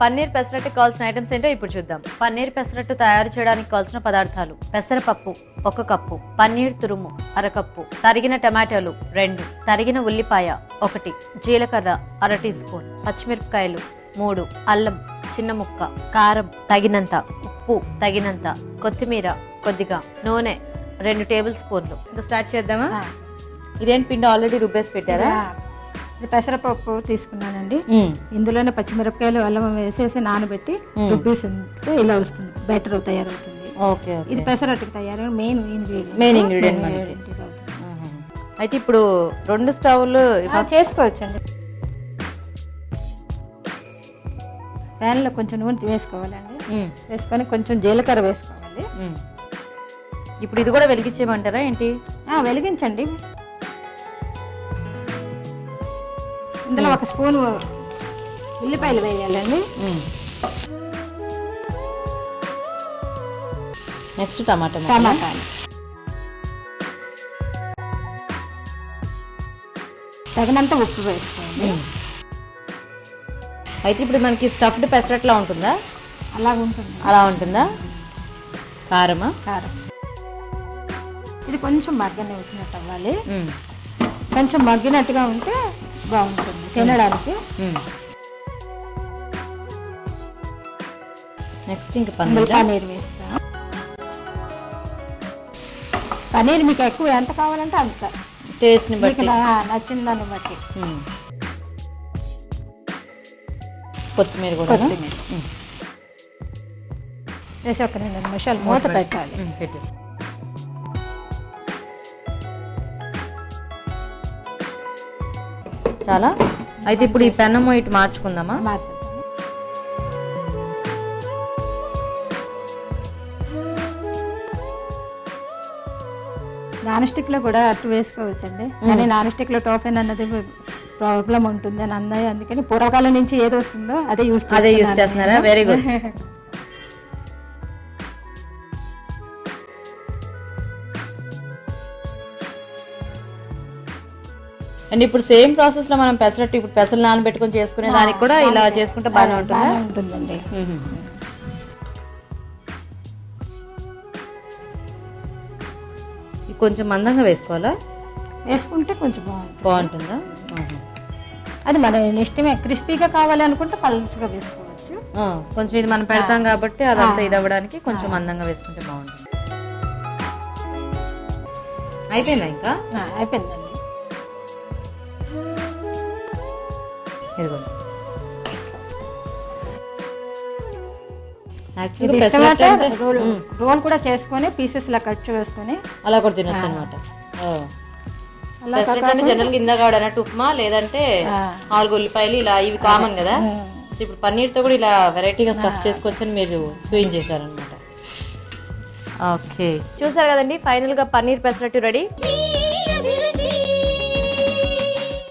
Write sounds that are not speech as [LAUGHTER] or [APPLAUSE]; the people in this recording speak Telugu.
పన్నీర్ పెసరట్టు కావాల్సిన ఐటమ్స్ ఏంటో ఇప్పుడు చూద్దాం. పన్నీర్ పెసరట్టు తయారు చేయడానికి కావాల్సిన పదార్థాలు. పెసరపప్పు ఒక కప్పు. పన్నీర్ తురుము అరకప్పు. తరిగిన టమాటాలు రెండు. తరిగిన ఉల్లిపాయ ఒకటి. జీలకర్ర అర టీ స్పూన్. పచ్చిమిరపకాయలు మూడు. అల్లం చిన్న ముక్క. కారం తగినంత. ఉప్పు తగినంత. కొత్తిమీర కొద్దిగా. నూనె రెండు టేబుల్ స్పూన్లు. ఇంకా స్టార్ట్ చేద్దామా? ఇదేంటి పిండి ఆల్రెడీ రుబ్బేసి పెట్టారా? పెసరపప్పు తీసుకున్నానండి. ఇందులోనే పచ్చిమిరపకాయలు అల్లం వేసేసి నానబెట్టి రుబ్బేసింటే ఇలా వస్తుంది. బెటర్ తయారవుతుంది. ఓకే ఇది పెసరట్టుకి తయారు మెయిన్ ఇంగ్రీడియంట్ ingredient మనకి. అయితే ఇప్పుడు రెండు స్టవ్లు చేసుకోవచ్చండి. ప్యాన్లో కొంచెం నూనె వేసుకోవాలండి. వేసుకొని కొంచెం జీలకర్ర వేసుకోవాలి. ఇప్పుడు ఇది కూడా వెలిగించేయమంటారా ఏంటి? వెలిగించండి. ఇందులో ఒక స్పూన్ ఉల్లిపాయలు వేయాలండి. నెక్స్ట్ టమాటా టమాటాలు తగినంత ఉప్పు వేసుకోండి. అయితే ఇప్పుడు మనకి స్టఫ్డ్ పెసరట్లా ఉంటుందా? అలా ఉంటుంది. అలా ఉంటుందా? కారమా? కారం. ఇది కొంచెం మగ్గని వచ్చినట్టు అవ్వాలి కొంచెం మగ్గినట్టుగా ఉంటే బాగుంటుంది. తినడానికి. నెక్స్ట్ ఇంకా పన్నీర్? పన్నీర్ వేస్తాం. పన్నీర్ మీకు ఎక్కువ ఎంత కావాలంటే అంత. టేస్ట్ని మీకు బట్టి. నచ్చిన దాన్ని బట్టి. కొత్తిమీర కూడా కొత్తిమీర. వేసి ఒక రెండు నిమిషాలు మూత పెట్టాలి. పెట్టు. చాలా? అయితే ఇప్పుడు ఈ పెన్నము ఇటు మార్చుకుందామా? నాన్ స్టిక్లో కూడా అట్టు వేసుకోవచ్చండి. కానీ నాన్ స్టిక్లో టోఫెన్ అన్నది ప్రాబ్లం ఉంటుంది అని అన్నది అందుకని పూర్వకాలం నుంచి ఏది వస్తుందో అదే యూస్ అదే యూస్ చేస్తున్నారా? వెరీ గుడ్ [LAUGHS] అండ్ ఇప్పుడు సేమ్ ప్రాసెస్లో మనం పెసరట్టు ఇప్పుడు పెసలు నానబెట్టుకొని చేసుకునే దానికి కూడా ఇలా చేసుకుంటే బాగానే ఉంటుందా? ఉంటుందండి. కొంచెం మందంగా వేసుకోవాలా? వేసుకుంటే కొంచెం బాగుంటుంది. బాగుంటుందా. అది మన ఇష్టమే క్రిస్పీగా కావాలి అనుకుంటే పలుచగా వేసుకోవచ్చు. కొంచెం ఇది మనం పెడతాం కాబట్టి అదంతా ఇది అవ్వడానికి కొంచెం మందంగా వేసుకుంటే బాగుంటుంది. అయిపోయిందా ఇంకా? అయిపోయిందండి. ఇదిగోండి. రోల్ రోల్ కూడా చేసుకొని పీసెస్ లా కట్ చేసుకొని అలా కూడా తినొచ్చు అనమాట జనరల్ కింద కావడం అన్నట్టు ఉప్మా లేదంటే. నాలుగు ఉల్లిపాయలు ఇలా ఇవి కామన్ కదా. ఇప్పుడు పన్నీర్తో కూడా ఇలా వెరైటీగా స్టఫ్ చేసుకోవచ్చు అని మీరు చూపించేశారనమాట ఓకే. చూసారు కదండి ఫైనల్గా పన్నీర్ పెసరట్టు రెడీ.